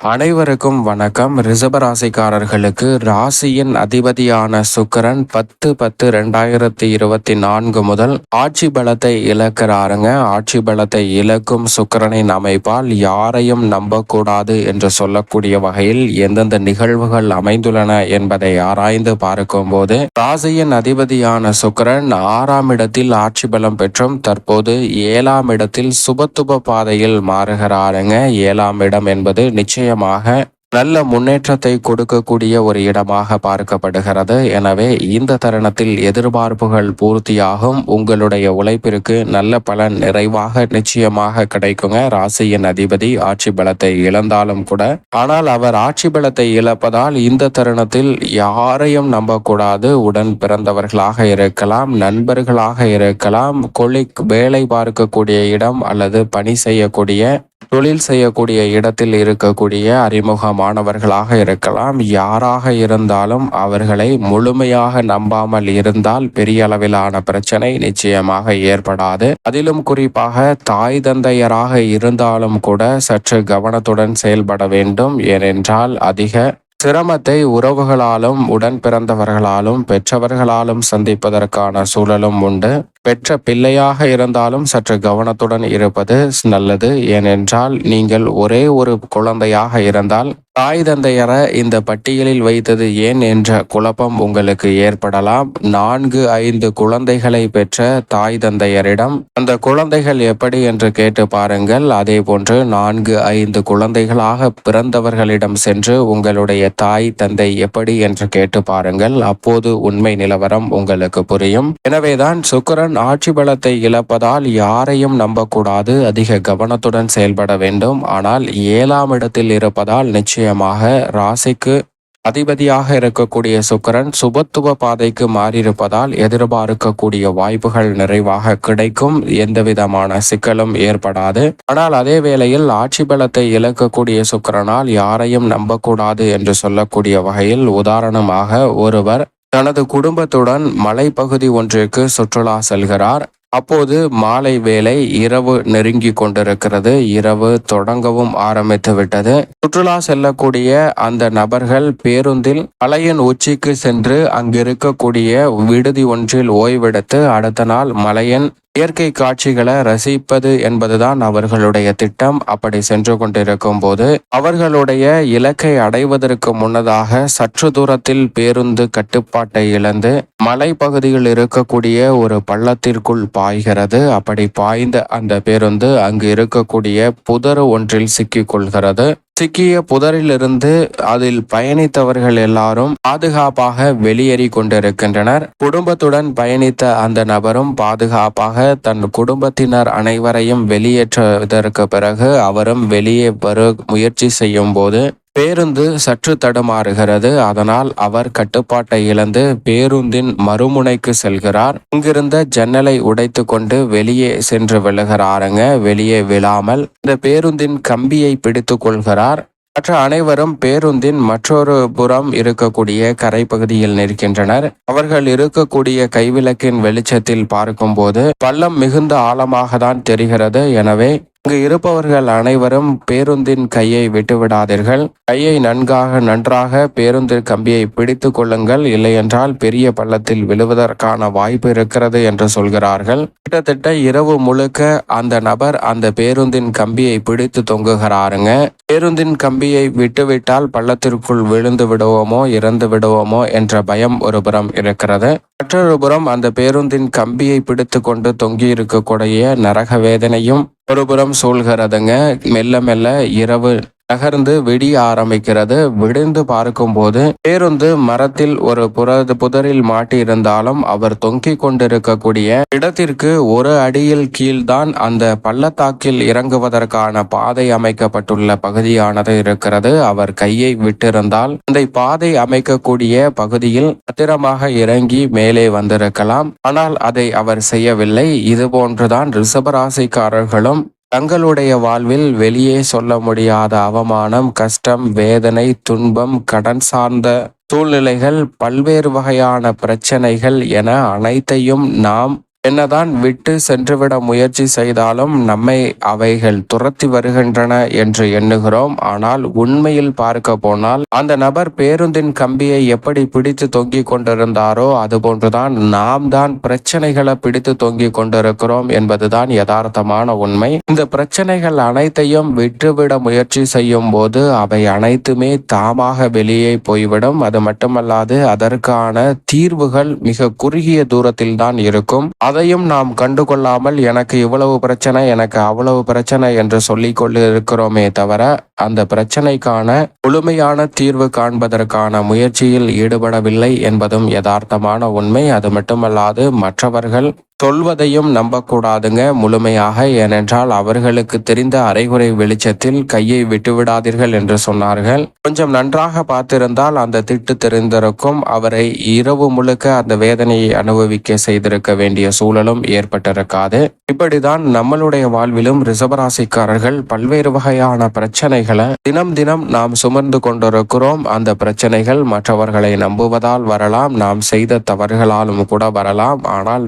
அனைவருக்கும் வணக்கம். ரிசபராசிக்காரர்களுக்கு ராசியின் அதிபதியான சுக்கிரன் பத்து பத்து ரெண்டாயிரத்தி இருபத்தி நான்கு முதல் ஆட்சி பலத்தை இழக்கிறாருங்க. ஆட்சி பலத்தை இழக்கும் சுக்கரனின் அமைப்பால் யாரையும் நம்பக்கூடாது என்று சொல்லக்கூடிய வகையில் எந்தெந்த நிகழ்வுகள் அமைந்துள்ளன என்பதை ஆராய்ந்து பார்க்கும்போது ராசியின் அதிபதியான சுக்கிரன் ஆறாம் இடத்தில் ஆட்சி பலம் பெற்றும் தற்போது ஏழாம் இடத்தில் சுபத்துப பாதையில் மாறுகிறாருங்க. ஏழாம் இடம் என்பது நிச்சயமாக நல்ல முன்னேற்றத்தை கொடுக்கக்கூடிய ஒரு இடமாக பார்க்கப்படுகிறது. எனவே இந்த தருணத்தில் எதிர்பார்ப்புகள் பூர்த்தியாகும். உங்களுடைய உழைப்பிற்கு நல்ல பலன் நிறைவாக நிச்சயமாக கிடைக்குங்க. ராசியின் அதிபதி ஆட்சி பலத்தை இழந்தாலும் கூட. ஆனால் அவர் ஆட்சி பலத்தை இழப்பதால் இந்த தருணத்தில் யாரையும் நம்பக்கூடாது. உடன் பிறந்தவர்களாக இருக்கலாம் நண்பர்களாக இருக்கலாம் கொலிக் வேலை பார்க்கக்கூடிய இடம் அல்லது பணி செய்யக்கூடிய தொழில் செய்யக்கூடிய இடத்தில் இருக்கக்கூடிய அறிமுகமானவர்களாக இருக்கலாம். யாராக இருந்தாலும் அவர்களை முழுமையாக நம்பாமல் இருந்தால் பெரிய அளவிலான பிரச்சனை நிச்சயமாக ஏற்படாது. அதிலும் குறிப்பாக தாய் தந்தையராக இருந்தாலும் கூட சற்று கவனத்துடன் செயல்பட வேண்டும். ஏனென்றால் அதிக சிரமத்தை உறவுகளாலும் உடன் பிறந்தவர்களாலும் பெற்றவர்களாலும் சந்திப்பதற்கான சூழலும் உண்டு. பெற்ற பிள்ளையாக இருந்தாலும் சற்று கவனத்துடன் இருப்பது நல்லது. ஏனென்றால் நீங்கள் ஒரே ஒரு குழந்தையாக இருந்தால் தாய் தந்தையரை இந்த பட்டியலில் வைத்தது ஏன் என்ற குழப்பம் உங்களுக்கு ஏற்படலாம். நான்கு ஐந்து குழந்தைகளை பெற்ற தாய் தந்தையரிடம் அந்த குழந்தைகள் எப்படி என்று கேட்டு பாருங்கள். அதே போன்று நான்கு ஐந்து குழந்தைகளாக பிறந்தவர்களிடம் சென்று உங்களுடைய தாய் தந்தை எப்படி என்று கேட்டு பாருங்கள். அப்போது உண்மை நிலவரம் உங்களுக்கு புரியும். எனவேதான் சுக்கரன் ஆட்சி பலத்தை இழப்பதால் யாரையும் நம்பக்கூடாது. அதிக கவனத்துடன் செயல்பட வேண்டும். ஆனால் ஏழாம் இடத்தில் இருப்பதால் நிச்சயமாக ராசிக்கு அதிபதியாக இருக்கக்கூடிய சுக்கரன் சுபத்துவ பாதைக்கு மாறியிருப்பதால் எதிர்பார்க்கக்கூடிய வாய்ப்புகள் நிறைவாக கிடைக்கும். எந்த விதமான சிக்கலும் ஏற்படாது. ஆனால் அதே வேளையில் ஆட்சி பலத்தை இழக்கக்கூடிய சுக்கரனால் யாரையும் நம்பக்கூடாது என்று சொல்லக்கூடிய வகையில் உதாரணமாக ஒருவர் தனது குடும்பத்துடன் மலைப்பகுதி ஒன்றிற்கு சுற்றுலா செல்கிறார். அப்போது மாலை வேலை இரவு நெருங்கி கொண்டிருக்கிறது. இரவு தொடங்கவும் ஆரம்பித்து விட்டது. சுற்றுலா செல்லக்கூடிய அந்த நபர்கள் பேருந்தில் மலையின் உச்சிக்கு சென்று அங்கிருக்கக்கூடிய விடுதி ஒன்றில் ஓய்வெடுத்து அடுத்த நாள் மலையன் இயற்கை காட்சிகளை ரசிப்பது என்பதுதான் அவர்களுடைய திட்டம். அப்படி சென்று கொண்டிருக்கும் போது அவர்களுடைய இலக்கை அடைவதற்கு முன்னதாக சற்று தூரத்தில் பேருந்து கட்டுப்பாட்டை இழந்து மலைப்பகுதியில் இருக்கக்கூடிய ஒரு பள்ளத்திற்குள் பாய்கிறது. அப்படி பாய்ந்த அந்த பேருந்து அங்கு இருக்கக்கூடிய புதர் ஒன்றில் சிக்கிக் கொள்கிறது. சிக்கிய புதரிலிருந்து அதில் பயணித்தவர்கள் எல்லாரும் பாதுகாப்பாக வெளியேறி கொண்டிருக்கின்றனர். குடும்பத்துடன் பயணித்த அந்த நபரும் பாதுகாப்பாக தன் குடும்பத்தினர் அனைவரையும் வெளியேற்றுவதற்கு பிறகு அவரும் வெளியே வர முயற்சி செய்யும் போது பேருந்து சற்று தடுமாறுகிறது. அதனால் அவர் கட்டுப்பாட்டை இழந்து பேருந்தின் மறுமுனைக்கு செல்கிறார். இங்கிருந்த ஜன்னலை உடைத்து கொண்டு வெளியே சென்று விழுகிறாருங்க. வெளியே விழாமல் இந்த பேருந்தின் கம்பியை பிடித்து கொள்கிறார். மற்ற அனைவரும் பேருந்தின் மற்றொரு புறம் இருக்கக்கூடிய கரைப்பகுதியில் நிற்கின்றனர். அவர்கள் இருக்கக்கூடிய கைவிளக்கின் வெளிச்சத்தில் பார்க்கும்போது பள்ளம் மிகுந்த ஆழமாக தான் தெரிகிறது. எனவே இங்கு இருப்பவர்கள் அனைவரும் பேருந்தின் கையை விட்டுவிடாதீர்கள். கையை நன்காக நன்றாக பேருந்தின் கம்பியை பிடித்து கொள்ளுங்கள். இல்லையென்றால் பெரிய பள்ளத்தில் விழுவதற்கான வாய்ப்பு இருக்கிறது என்று சொல்கிறார்கள். கிட்டத்தட்ட இரவு முழுக்க அந்த நபர் அந்த பேருந்தின் கம்பியை பிடித்து தொங்குகிறாருங்க. பேருந்தின் கம்பியை விட்டுவிட்டால் பள்ளத்திற்குள் விழுந்து விடுவோமோ இறந்து விடுவோமோ என்ற பயம் ஒருபுறம் இருக்கிறது. மற்றொரு புறம் அந்த பேருந்தின் கம்பியை பிடித்து கொண்டு தொங்கி இருக்கக்கூடிய நரக வேதனையும் ஒரு புறம் சூழ்கிறதுங்க. மெல்ல மெல்ல இரவு நகர்ந்து விடிய ஆரம்பிக்கிறது. விடிந்து பார்க்கும்போது பேருந்து மரத்தில் ஒரு புறது புதரில் மாட்டி இருந்தாலும் அவர் தொங்கிக் கொண்டிருக்கக்கூடிய இடத்திற்கு ஒரு அடியில் கீழ்தான் அந்த பள்ளத்தாக்கில் இறங்குவதற்கான பாதை அமைக்கப்பட்டுள்ள பகுதியானது இருக்கிறது. அவர் கையை விட்டிருந்தால் அந்த பாதை அமைக்கக்கூடிய பகுதியில் பத்திரமாக இறங்கி மேலே வந்திருக்கலாம். ஆனால் அதை அவர் செய்யவில்லை. இது போன்றுதான் ரிஷபராசிக்காரர்களும் தங்களுடைய வாழ்வில் வெளியே சொல்ல முடியாத அவமானம் கஷ்டம் வேதனை துன்பம் கடன் சார்ந்த சூழ்நிலைகள் பல்வேறு வகையான பிரச்சனைகள் என அனைத்தையும் நாம் என்னதான் விட்டு சென்றுவிட முயற்சி செய்தாலும் நம்மை அவைகள் துரத்தி வருகின்றன என்று எண்ணுகிறோம். ஆனால் உண்மையில் பார்க்க போனால் அந்த நபர் பேருந்தின் கம்பியை எப்படி பிடித்து தொங்கிக் கொண்டிருந்தாரோ அதுபோன்றுதான் நாம் தான் பிரச்சனைகளை பிடித்து தொங்கிக் கொண்டிருக்கிறோம் என்பதுதான் யதார்த்தமான உண்மை. இந்த பிரச்சனைகள் அனைத்தையும் விட்டுவிட முயற்சி செய்யும் போது அவை அனைத்துமே தாமாக வெளியே போய்விடும். அது மட்டுமல்லாது அதற்கான தீர்வுகள் மிக குறுகிய தூரத்தில் தான் இருக்கும். அதையும் நாம் கண்டுகொள்ளாமல் எனக்கு இவ்வளவு பிரச்சனை எனக்கு அவ்வளவு பிரச்சனை என்று சொல்லிக் கொண்டு இருக்கிறோமே தவிர அந்த பிரச்சனைக்கான முழுமையான தீர்வு காண்பதற்கான முயற்சியில் ஈடுபடவில்லை என்பதும் யதார்த்தமான உண்மை. அது மட்டுமல்லாது மற்றவர்கள் சொல்வதையும் நம்பக்கூடாதுங்க முழுமையாக. ஏனென்றால் அவர்களுக்கு தெரிந்த அரைகுறை வெளிச்சத்தில் கையை விட்டுவிடாதீர்கள் என்று சொன்னார்கள். கொஞ்சம் நன்றாக பார்த்திருந்தால் அந்த திட்டு தெரிந்திருக்கும். அவரை இரவு முழுக்க அந்த வேதனையை அனுபவிக்க செய்திருக்க வேண்டிய சூழலும் ஏற்பட்டிருக்காது. இப்படிதான் நம்மளுடைய வாழ்விலும் ரிசபராசிக்காரர்கள் பல்வேறு வகையான பிரச்சனைகளை தினம் தினம் நாம் சுமர்ந்து கொண்டிருக்கிறோம். அந்த பிரச்சனைகள் மற்றவர்களை நம்புவதால் வரலாம். நாம் செய்த தவறுகளாலும் கூட வரலாம். ஆனால்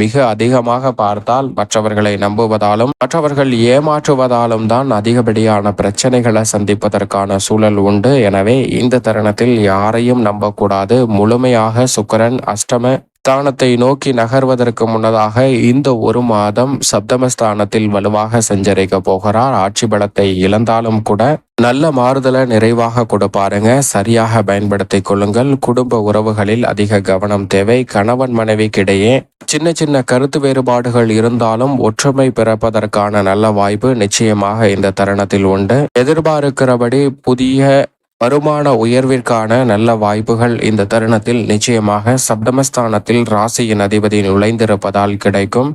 மிக அதிகமாக பார்த்தால் மற்றவர்களை நம்புவதாலும் மற்றவர்கள் ஏமாற்றுவதாலும் தான் அதிகப்படியான பிரச்சனைகளை சந்திப்பதற்கான சூழல் உண்டு. எனவே இந்த தருணத்தில் யாரையும் நம்பக்கூடாது. முழுமையாக சுக்கரன் அஷ்டம ஸ்தானத்தை நோக்கி நகர்வதற்கு முன்னதாக இந்த ஒரு மாதம் சப்தமஸ்தானத்தில் வலுவாக சஞ்சரிக்க போகிறார். ஆட்சி பலத்தை இழந்தாலும் கூட நல்ல மாறுதலை நிறைவாக கொடுப்பாருங்க. சரியாக பயன்படுத்திக் கொள்ளுங்கள். குடும்ப உறவுகளில் அதிக கவனம் தேவை. கணவன் மனைவிக்கிடையே சின்ன சின்ன கருத்து வேறுபாடுகள் இருந்தாலும் ஒற்றுமை பிறப்பதற்கான நல்ல வாய்ப்பு நிச்சயமாக இந்த தருணத்தில் உண்டு. எதிர்பார்க்கிறபடி புதிய வருமான உயர்விற்கான நல்ல வாய்ப்புகள் இந்த தருணத்தில் நிச்சயமாக சப்தமஸ்தானத்தில் ராசியின் அதிபதி நுழைந்திருப்பதால் கிடைக்கும்.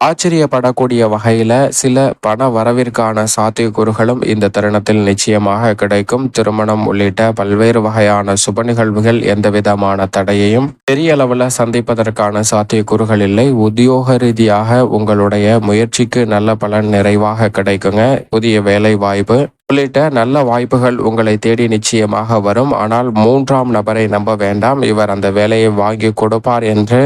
ஆச்சரியப்படக்கூடிய வகையில சில பண வரவிற்கான சாத்தியக்கூறுகளும் இந்த தருணத்தில் நிச்சயமாக கிடைக்கும். திருமணம் உள்ளிட்ட பல்வேறு வகையான சுப நிகழ்வுகள் எந்த விதமான தடையையும் பெரிய அளவுல சந்திப்பதற்கான சாத்தியக்கூறுகள் இல்லை. உத்தியோக ரீதியாக உங்களுடைய முயற்சிக்கு நல்ல பலன் நிறைவாக கிடைக்குங்க. புதிய வேலை வாய்ப்பு உள்ளிட்ட நல்ல வாய்ப்புகள் உங்களை தேடி நிச்சயமாக வரும். ஆனால் மூன்றாம் நபரை நம்ப வேண்டாம். இவர் அந்த வேலையை வாங்கி கொடுப்பார் என்று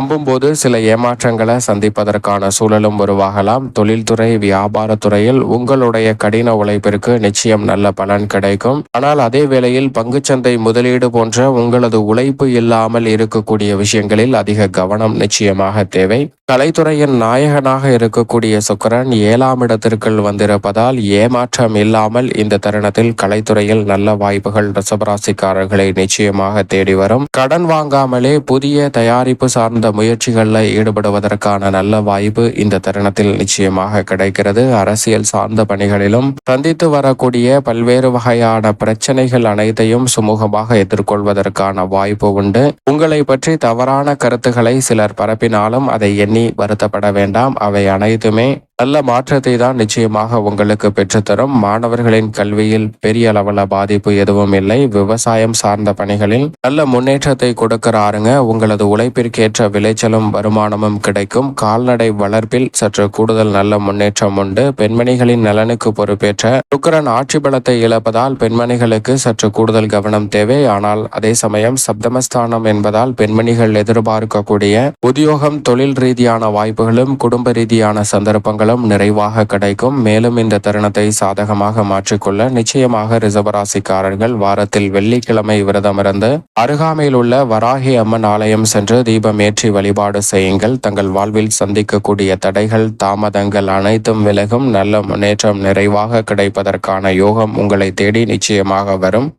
நம்பும்போது சில ஏமாற்றங்களை சந்திப்பதற்கான சூழலும் உருவாகலாம். தொழில்துறை வியாபாரத்துறையில் உங்களுடைய கடின உழைப்பிற்கு நிச்சயம் நல்ல பலன் கிடைக்கும். ஆனால் அதே வேளையில் பங்குச்சந்தை முதலீடு போன்ற உங்களது உழைப்பு இல்லாமல் இருக்கக்கூடிய விஷயங்களில் அதிக கவனம் நிச்சயமாக தேவை. கலைத்துறையின் நாயகனாக இருக்கக்கூடிய சுக்கரன் ஏழாம் இடத்திற்குள் வந்திருப்பதால் ஏமாற்றம் இல்லாமல் இந்த தருணத்தில் கலைத்துறையில் நல்ல வாய்ப்புகள் ரிசபராசிக்காரர்களை நிச்சயமாக தேடி வரும். கடன் வாங்காமலே புதிய தயாரிப்பு சார்ந்த முயற்சிகளில் ஈடுபடுவதற்கான நல்ல வாய்ப்பு இந்த தருணத்தில் நிச்சயமாக கிடைக்கிறது. அரசியல் சார்ந்த பணிகளிலும் சந்தித்து வரக்கூடிய பல்வேறு வகையான பிரச்சனைகள் அனைத்தையும் சுமூகமாக எதிர்கொள்வதற்கான வாய்ப்பு உண்டு. உங்களை பற்றி தவறான கருத்துக்களை சிலர் பரப்பினாலும் அதை எண்ணி வருத்தப்பட வேண்டாம். அவை அனைத்துமே நல்ல மாற்றத்தை தான் நிச்சயமாக உங்களுக்கு பெற்றுத்தரும். மாணவர்களின் கல்வியில் பெரிய அளவில் பாதிப்பு எதுவும் இல்லை. விவசாயம் சார்ந்த பணிகளில் நல்ல முன்னேற்றத்தை கொடுக்கிறாருங்க. உங்களது உழைப்பிற்கேற்ற விளைச்சலும் வருமானமும் கிடைக்கும். கால்நடை வளர்ப்பில் சற்று கூடுதல் நல்ல முன்னேற்றம் உண்டு. பெண்மணிகளின் நலனுக்கு பொறுப்பேற்ற சுக்கரன் ஆட்சி பலத்தை இழப்பதால் பெண்மணிகளுக்கு சற்று கூடுதல் கவனம் தேவை. ஆனால் அதே சமயம் சப்தமஸ்தானம் என்பதால் பெண்மணிகள் எதிர்பார்க்கக்கூடிய உத்தியோகம் தொழில் ரீதியான வாய்ப்புகளும் குடும்ப ரீதியான சந்தர்ப்பங்களும் நிறைவாக கிடைக்கும். மேலும் இந்த தருணத்தை சாதகமாக மாற்றிக்கொள்ள நிச்சயமாக ரிசபராசிக்காரர்கள் வாரத்தில் வெள்ளிக்கிழமை விரதமிருந்து அருகாமையில் உள்ள வராகி அம்மன் ஆலயம் சென்று தீபம் ஏற்றி வழிபாடு செய்யுங்கள். தங்கள் வாழ்வில் சந்திக்கக்கூடிய தடைகள் தாமதங்கள் அனைத்தும் விலகும். நல்ல முன்னேற்றம் நிறைவாக கிடைப்பதற்கான யோகம் உங்களை தேடி நிச்சயமாக வரும்.